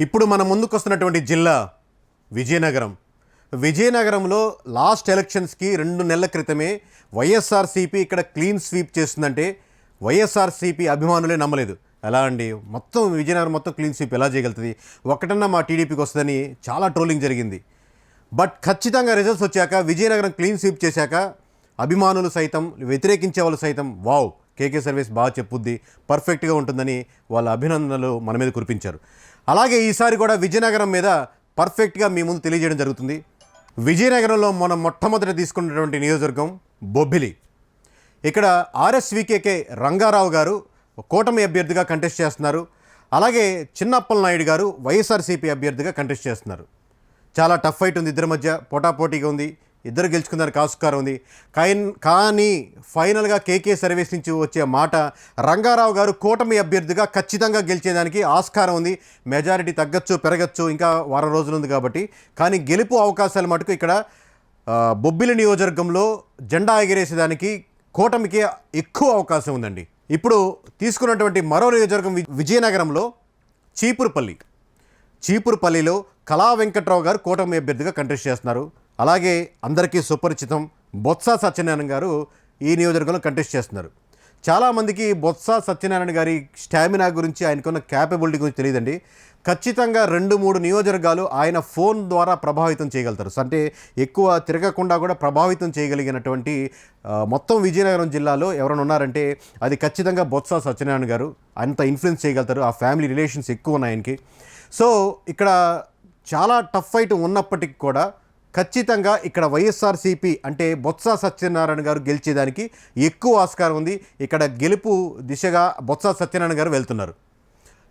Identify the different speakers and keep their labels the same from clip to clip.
Speaker 1: ఇప్పుడు మన ముందుకు వస్తున్నటువంటి జిల్లా విజయనగరం. విజయనగరంలో లాస్ట్ ఎలక్షన్స్కి రెండు నెలల క్రితమే వైఎస్ఆర్సీపీ ఇక్కడ క్లీన్ స్వీప్ చేస్తుందంటే వైఎస్ఆర్సీపీ అభిమానులే నమ్మలేదు. ఎలా అండి? మొత్తం విజయనగరం మొత్తం క్లీన్ స్వీప్ ఎలా చేయగలుగుతుంది? ఒకటన్నా మా టీడీపీకి వస్తుందని చాలా ట్రోలింగ్ జరిగింది. బట్ ఖచ్చితంగా రిజల్ట్స్ వచ్చాక విజయనగరం క్లీన్ స్వీప్ చేశాక అభిమానులు సైతం వ్యతిరేకించే వాళ్ళు సైతం వావ్ కేకే సర్వీస్ బాగా చెప్పుద్ది పర్ఫెక్ట్గా ఉంటుందని వాళ్ళ అభినందనలు మన మీద కురిపించారు. అలాగే ఈసారి కూడా విజయనగరం మీద పర్ఫెక్ట్గా మీ ముందు తెలియజేయడం జరుగుతుంది. విజయనగరంలో మనం మొట్టమొదట తీసుకున్నటువంటి నియోజకవర్గం బొబ్బిలి. ఇక్కడ ఆర్ఎస్వికేకే రంగారావు గారు కూటమి అభ్యర్థిగా కంటెస్ట్ చేస్తున్నారు. అలాగే చిన్నప్పల నాయుడు గారు వైఎస్ఆర్సీపీ అభ్యర్థిగా కంటెస్ట్ చేస్తున్నారు. చాలా టఫ్ ఫైట్ ఉంది ఇద్దరి మధ్య పోటాపోటీగా ఉంది. ఇద్దరు గెలుచుకున్నారు. ఆస్కారం ఉంది. కైన్ కానీ ఫైనల్గా కేకే సర్వీస్ నుంచి వచ్చే మాట రంగారావు గారు కూటమి అభ్యర్థిగా ఖచ్చితంగా గెలిచేదానికి ఆస్కారం ఉంది. మెజారిటీ తగ్గచ్చు పెరగచ్చు ఇంకా వారం రోజులు ఉంది కాబట్టి. కానీ గెలుపు అవకాశాలు మటుకు ఇక్కడ బొబ్బిలి నియోజకవర్గంలో జెండా ఎగిరేసేదానికి కూటమికి ఎక్కువ అవకాశం ఉందండి. ఇప్పుడు తీసుకున్నటువంటి మరో నియోజకవర్గం విజయనగరంలో చీపురుపల్లి. చీపురుపల్లిలో కళా వెంకట్రావు గారు కూటమి అభ్యర్థిగా కంటెస్ట్ చేస్తున్నారు. అలాగే అందరికీ సుపరిచితం బొత్స సత్యనారాయణ గారు ఈ నియోజకవర్గంలో కంటెస్ట్ చేస్తున్నారు. చాలామందికి బొత్స సత్యనారాయణ గారి స్టామినా గురించి ఆయనకున్న క్యాపబిలిటీ గురించి తెలియదండి. ఖచ్చితంగా రెండు మూడు నియోజకవర్గాలు ఆయన ఫోన్ ద్వారా ప్రభావితం చేయగలుగుతారు. అంటే ఎక్కువ తిరగకుండా కూడా ప్రభావితం చేయగలిగినటువంటి మొత్తం విజయనగరం జిల్లాలో ఎవరైనా ఉన్నారంటే అది ఖచ్చితంగా బొత్స సత్యనారాయణ గారు అంత ఇన్ఫ్లుయెన్స్ చేయగలుగుతారు. ఆ ఫ్యామిలీ రిలేషన్స్ ఎక్కువ ఉన్నాయి ఆయనకి. సో ఇక్కడ చాలా టఫ్ ఫైట్ ఉన్నప్పటికీ కూడా ఖచ్చితంగా ఇక్కడ వైఎస్ఆర్సీపీ అంటే బొత్స సత్యనారాయణ గారు గెలిచేదానికి ఎక్కువ ఆస్కారం ఉంది. ఇక్కడ గెలుపు దిశగా బొత్స సత్యనారాయణ గారు వెళ్తున్నారు.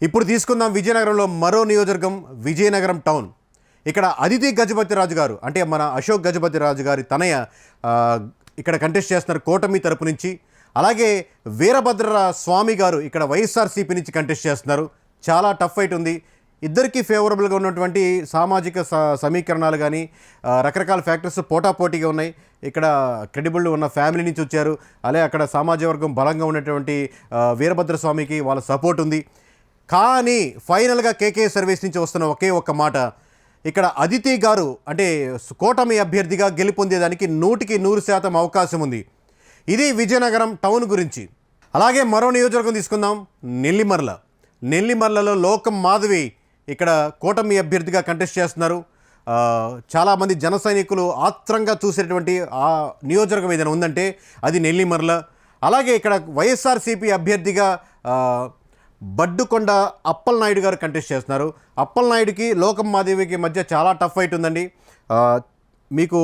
Speaker 1: ఇప్పుడు తీసుకుందాం విజయనగరంలో మరో నియోజకవర్గం విజయనగరం టౌన్. ఇక్కడ అదితి గజపతి రాజు గారు అంటే మన అశోక్ గజపతి రాజు గారి తనయ ఇక్కడ కంటెస్ట్ చేస్తున్నారు కూటమి తరపు నుంచి. అలాగే వీరభద్ర స్వామి గారు ఇక్కడ వైఎస్ఆర్సీపీ నుంచి కంటెస్ట్ చేస్తున్నారు. చాలా టఫ్ ఫైట్ ఉంది. ఇద్దరికీ ఫేవరబుల్గా ఉన్నటువంటి సామాజిక స సమీకరణాలు కానీ రకరకాల ఫ్యాక్టర్స్ పోటాపోటీగా ఉన్నాయి. ఇక్కడ క్రెడిబుల్ ఉన్న ఫ్యామిలీ నుంచి వచ్చారు. అలాగే అక్కడ సామాజిక వర్గం బలంగా ఉన్నటువంటి వీరభద్రస్వామికి వీరభద్ర స్వామికి వాళ్ళ సపోర్ట్ ఉంది. కానీ ఫైనల్గా కేకే సర్వీస్ నుంచి వస్తున్న ఒకే ఒక్క మాట. ఇక్కడ అదితి గారు అంటే కూటమి అభ్యర్థిగా గెలుపొందేదానికి నూటికి నూరు శాతం అవకాశం ఉంది. ఇది విజయనగరం టౌన్ గురించి. అలాగే మరో నియోజకవర్గం తీసుకుందాం. నెల్లిమర్ల. నెల్లిమర్లలో లోకం మాధవి. ఇక్కడ కూటమి అభ్యర్థిగా కంటెస్ట్ చేస్తున్నారు. చాలామంది జన సైనికులు ఆత్రంగా చూసేటువంటి ఆ నియోజకవర్గం ఏదైనా ఉందంటే అది నెల్లిమర్ల. అలాగే ఇక్కడ వైఎస్ఆర్సీపీ అభ్యర్థిగా బడ్డుకొండ అప్పలనాయుడు గారు కంటెస్ట్ చేస్తున్నారు. అప్పలనాయుడికి లోకం మాదేవికి మధ్య చాలా టఫ్ ఫైట్ ఉందండి. మీకు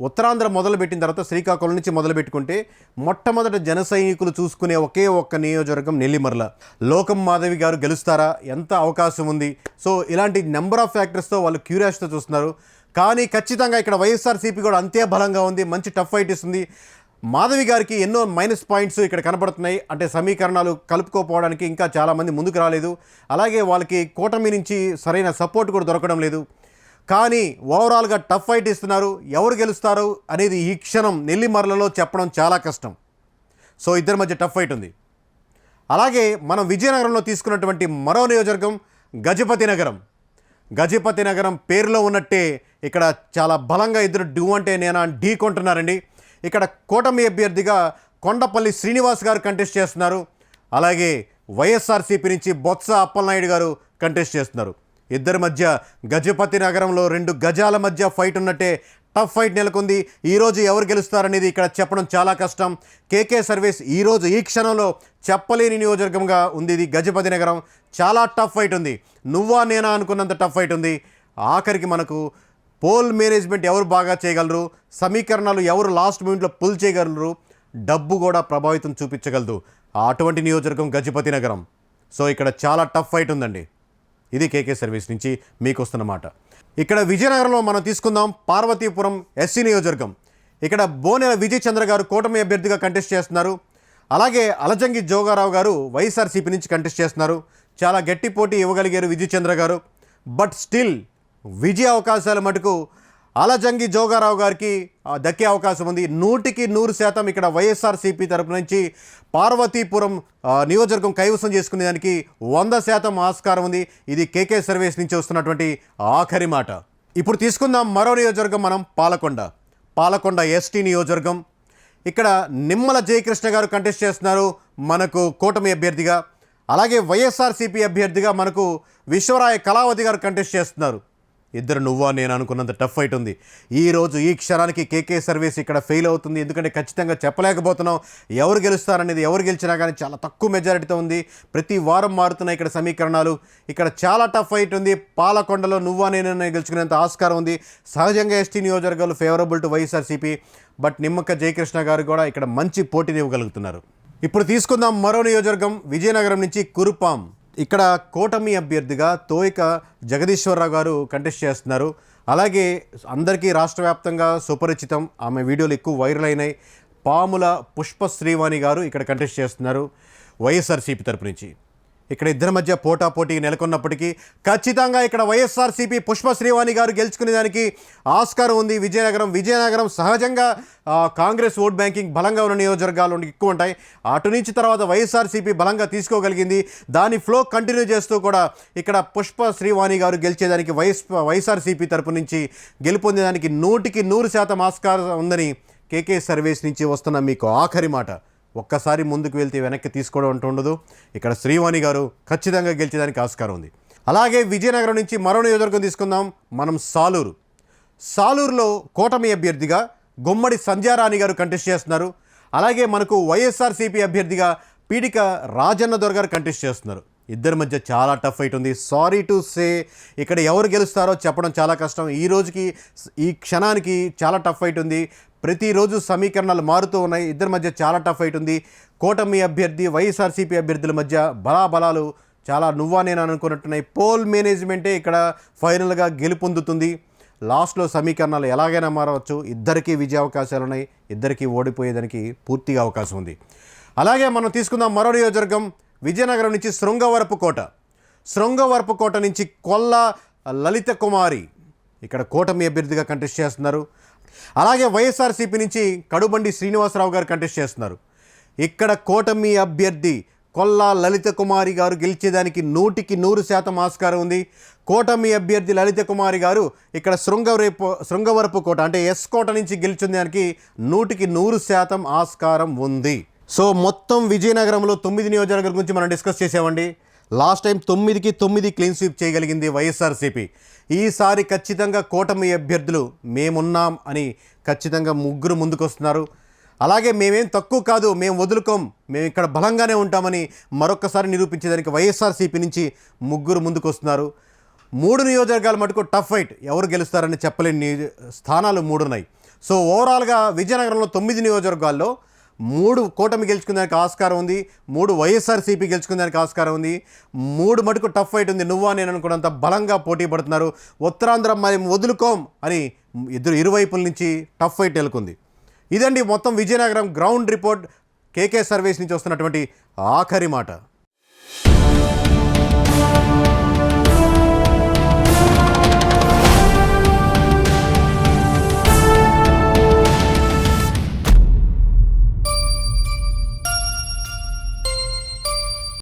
Speaker 1: ఉత్తరాంధ్ర మొదలుపెట్టిన తర్వాత శ్రీకాకుళం నుంచి మొదలుపెట్టుకుంటే మొట్టమొదట జన సైనికులు చూసుకునే ఒకే ఒక్క నియోజకవర్గం నెల్లిమర్ల. లోకం మాధవి గారు గెలుస్తారా? ఎంత అవకాశం ఉంది? సో ఇలాంటి నెంబర్ ఆఫ్ ఫ్యాక్టర్స్తో వాళ్ళు క్యూరియాసిటీతో చూస్తున్నారు. కానీ ఖచ్చితంగా ఇక్కడ వైఎస్ఆర్సీపీ కూడా అంతే బలంగా ఉంది మంచి టఫ్ ఫైట్ ఇస్తుంది మాధవి గారికి ఎన్నో మైనస్ పాయింట్స్ ఇక్కడ కనబడుతున్నాయి. అంటే సమీకరణాలు కలుపుకోపోవడానికి ఇంకా చాలామంది ముందుకు రాలేదు. అలాగే వాళ్ళకి కూటమి నుంచి సరైన సపోర్ట్ కూడా దొరకడం లేదు. కానీ ఓవరాల్గా టఫ్ ఫైట్ ఇస్తున్నారు. ఎవరు గెలుస్తారు అనేది ఈ క్షణం నెల్లిమర్లలో చెప్పడం చాలా కష్టం. సో ఇద్దరి మధ్య టఫ్ ఫైట్ ఉంది. అలాగే మనం విజయనగరంలో తీసుకున్నటువంటి మరో నియోజకవర్గం గజపతి నగరం. గజపతి నగరం పేరులో ఉన్నట్టే ఇక్కడ చాలా బలంగా ఇద్దరు డ్యూ అంటే నేను ఢీ కొంటున్నారండి ఇక్కడ కూటమి అభ్యర్థిగా కొండపల్లి శ్రీనివాస్ గారు కంటెస్ట్ చేస్తున్నారు. అలాగే వైఎస్ఆర్సీపీ నుంచి బొత్స అప్పలనాయుడు గారు కంటెస్ట్ చేస్తున్నారు. ఇద్దరి మధ్య గజపతి నగరంలో రెండు గజాల మధ్య ఫైట్ ఉన్నట్టే టఫ్ ఫైట్ నెలకొంది. ఈరోజు ఎవరు గెలుస్తారనేది ఇక్కడ చెప్పడం చాలా కష్టం. కేకే సర్వీస్ ఈరోజు ఈ క్షణంలో చెప్పలేని నియోజకవర్గంగా ఉంది ఇది గజపతి నగరం. చాలా టఫ్ ఫైట్ ఉంది. నువ్వా నేనా అనుకున్నంత టఫ్ ఫైట్ ఉంది. ఆఖరికి మనకు పోల్ మేనేజ్మెంట్ ఎవరు బాగా చేయగలరు? సమీకరణాలు ఎవరు లాస్ట్ మూమెంట్లో పుల్ చేయగలరు? డబ్బు కూడా ప్రభావితం చూపించగలదు. అటువంటి నియోజకవర్గం గజపతి నగరం. సో ఇక్కడ చాలా టఫ్ ఫైట్ ఉందండి. ఇది కేకే సర్వీస్ నుంచి మీకు వస్తున్న మాట. ఇక్కడ విజయనగరంలో మనం తీసుకుందాం పార్వతీపురం ఎస్సీ నియోజకవర్గం. ఇక్కడ బోనెల విజయ్ చంద్ర గారు కూటమి అభ్యర్థిగా కంటెస్ట్ చేస్తున్నారు. అలాగే అలజంగి జోగారావు గారు వైఎస్ఆర్సీపీ నుంచి కంటెస్ట్ చేస్తున్నారు. చాలా గట్టి పోటీ ఇవ్వగలిగారు విజయ్ చంద్ర గారు. బట్ స్టిల్ విజయ అవకాశాలు మటుకు ఆలజంగి జోగారావు గారికి దక్కే అవకాశం ఉంది. నూటికి నూరు శాతం ఇక్కడ వైఎస్ఆర్సీపీ తరపు నుంచి పార్వతీపురం నియోజకవర్గం కైవసం చేసుకునే దానికి వంద శాతం ఆస్కారం ఉంది. ఇది కేకే సర్వీస్ నుంచి వస్తున్నటువంటి ఆఖరి మాట. ఇప్పుడు తీసుకుందాం మరో నియోజకవర్గం మనం పాలకొండ. పాలకొండ ఎస్టీ నియోజకవర్గం. ఇక్కడ నిమ్మల జయకృష్ణ గారు కంటెస్ట్ చేస్తున్నారు మనకు కూటమి అభ్యర్థిగా. అలాగే వైఎస్ఆర్సీపీ అభ్యర్థిగా మనకు విశ్వరాయ కళావతి గారు కంటెస్ట్ చేస్తున్నారు. ఇద్దరు నువ్వా నేను అనుకున్నంత టఫ్ ఫైట్ ఉంది. ఈ రోజు ఈ క్షణానికి కేకే సర్వీస్ ఇక్కడ ఫెయిల్ అవుతుంది. ఎందుకంటే ఖచ్చితంగా చెప్పలేకపోతున్నాం. ఎవరు గెలుస్తారనేది ఎవరు గెలిచినా కానీ చాలా తక్కువ మెజారిటీతో ఉంది. ప్రతి వారం మారుతున్నాయి ఇక్కడ సమీకరణాలు. ఇక్కడ చాలా టఫ్ ఫైట్ ఉంది. పాలకొండలో నువ్వా నేను గెలుచుకునేంత ఆస్కారం ఉంది. సహజంగా ఎస్టీ నియోజకవర్గాలు favourable to Y S R C P. But Nimmaka Jayakrishna garu కూడా ఇక్కడ మంచి పోటీని ఇవ్వగలుగుతున్నారు. ఇప్పుడు తీసుకుందాం మరో నియోజకవర్గం విజయనగరం నుంచి కురుపాం. ఇక్కడ కూటమి అభ్యర్థిగా తోయిక జగదీశ్వరరావు గారు కంటెస్ట్ చేస్తున్నారు. అలాగే అందరికీ రాష్ట్ర వ్యాప్తంగా సుపరిచితం. ఆమె వీడియోలు ఎక్కువ వైరల్ అయినాయి. పాముల పుష్ప శ్రీవాణి గారు ఇక్కడ కంటెస్ట్ చేస్తున్నారు. వైఎస్ఆర్సీపీ తరపు నుంచి. ఇక్కడ ఇద్దరి మధ్య పోటాపోటీ నెలకొన్నప్పటికీ ఖచ్చితంగా ఇక్కడ వైఎస్ఆర్సీపీ పుష్ప శ్రీవాణి గారు గెలుచుకునే దానికి ఆస్కారం ఉంది. విజయనగరం విజయనగరం సహజంగా కాంగ్రెస్ ఓట్ బ్యాంకింగ్ బలంగా ఉన్న నియోజకవర్గాలు ఎక్కువ ఉంటాయి. అటు నుంచి తర్వాత వైఎస్ఆర్సీపీ బలంగా తీసుకోగలిగింది. దాని ఫ్లో కంటిన్యూ చేస్తూ కూడా ఇక్కడ పుష్ప శ్రీవాణి గారు గెలిచేదానికి వైఎస్ వైఎస్ఆర్సీపీ తరపు నుంచి గెలుపొందేదానికి నూటికి నూరు శాతం ఆస్కారం ఉందని కేకే సర్వీస్ నుంచి వస్తున్న మీకు ఆఖరి మాట. ఒక్కసారి ముందుకు వెళ్తే వెనక్కి తీసుకోవడం అంటూ ఉండదు. ఇక్కడ శ్రీవాణి గారు ఖచ్చితంగా గెలిచేదానికి ఆస్కారం ఉంది. అలాగే విజయనగరం నుంచి మరో నియోజకవర్గం తీసుకుందాం. మనం సాలూరు. సాలూరులో కూటమి అభ్యర్థిగా గుమ్మడి సంధ్యారాణి గారు కంటెస్ట్ చేస్తున్నారు. అలాగే మనకు వైఎస్ఆర్సీపీ అభ్యర్థిగా పీడిక రాజన్న దొర గారు కంటెస్ట్ చేస్తున్నారు. ఇద్దరి మధ్య చాలా టఫ్ ఫైట్ ఉంది. సారీ టు సే ఇక్కడ ఎవరు గెలుస్తారో చెప్పడం చాలా కష్టం. ఈ రోజుకి ఈ క్షణానికి చాలా టఫ్ ఫైట్ ఉంది. ప్రతిరోజు సమీకరణాలు మారుతూ ఉన్నాయి. ఇద్దరి మధ్య చాలా టఫ్ ఫైట్ ఉంది. కూటమి అభ్యర్థి వైఎస్ఆర్సీపీ అభ్యర్థుల మధ్య బలాబలాలు చాలా నువ్వా నేను అనుకున్నట్టున్నాయి. పోల్ మేనేజ్మెంటే ఇక్కడ ఫైనల్గా గెలుపొందుతుంది. లాస్ట్లో సమీకరణాలు ఎలాగైనా మారవచ్చు. ఇద్దరికీ విజయ అవకాశాలు ఉన్నాయి. ఇద్దరికీ ఓడిపోయేదానికి పూర్తిగా అవకాశం ఉంది. అలాగే మనం తీసుకుందాం మరో నియోజకవర్గం. విజయనగరం నుంచి శృంగవరపు కోట. శృంగవరపు కోట నుంచి కొల్ల లలిత కుమారి. ఇక్కడ కూటమి అభ్యర్థిగా కంటెస్ట్ చేస్తున్నారు. అలాగే వైఎస్ఆర్సీపీ నుంచి కడుబండి శ్రీనివాసరావు గారు కంటెస్ట్ చేస్తున్నారు. ఇక్కడ కూటమి అభ్యర్థి కొల్లా లలిత కుమారి గారు గెలిచేదానికి నూటికి నూరు శాతం ఆస్కారం ఉంది. కూటమి అభ్యర్థి లలిత కుమారి గారు ఇక్కడ శృంగవరపు శృంగవరపు కోట అంటే ఎస్ కోట నుంచి గెలిచిన దానికి నూటికి నూరు శాతం ఆస్కారం ఉంది. సో మొత్తం విజయనగరంలో తొమ్మిది నియోజకవర్గం గురించి మనం డిస్కస్ చేసామండి. లాస్ట్ టైం తొమ్మిదికి తొమ్మిది క్లీన్ స్వీప్ చేయగలిగింది వైఎస్ఆర్సీపీ. ఈసారి ఖచ్చితంగా కూటమి అభ్యర్థులు మేమున్నాం అని ఖచ్చితంగా ముగ్గురు ముందుకొస్తున్నారు. అలాగే మేమేం తక్కువ కాదు మేము వదులుకోం మేము ఇక్కడ బలంగానే ఉంటామని మరొకసారి నిరూపించేదానికి వైఎస్ఆర్సీపీ నుంచి ముగ్గురు ముందుకు వస్తున్నారు మూడు నియోజకవర్గాలు మటుకు టఫ్ ఫైట్ ఎవరు గెలుస్తారని చెప్పలేని స్థానాలు మూడు ఉన్నాయి సో ఓవరాల్గా విజయనగరంలో తొమ్మిది నియోజకవర్గాల్లో మూడు కూటమి గెలుచుకునేందుకు ఆస్కారం ఉంది మూడు వైఎస్ఆర్సీపీ గెలుచుకునేందుకు ఆస్కారం ఉంది మూడు మటుకు టఫ్ ఫైట్ ఉంది నువ్వా నేను అనుకున్నంత బలంగా పోటీ పడుతున్నారు. ఉత్తరాంధ్ర మరి వదులుకోం అని ఇద్దరు ఇరువైపుల నుంచి టఫ్ ఫైట్ ఎలుకుంది ఇదండి మొత్తం Vizianagaram ground report. K K service నుంచి వస్తున్నటువంటి ఆఖరి మాట.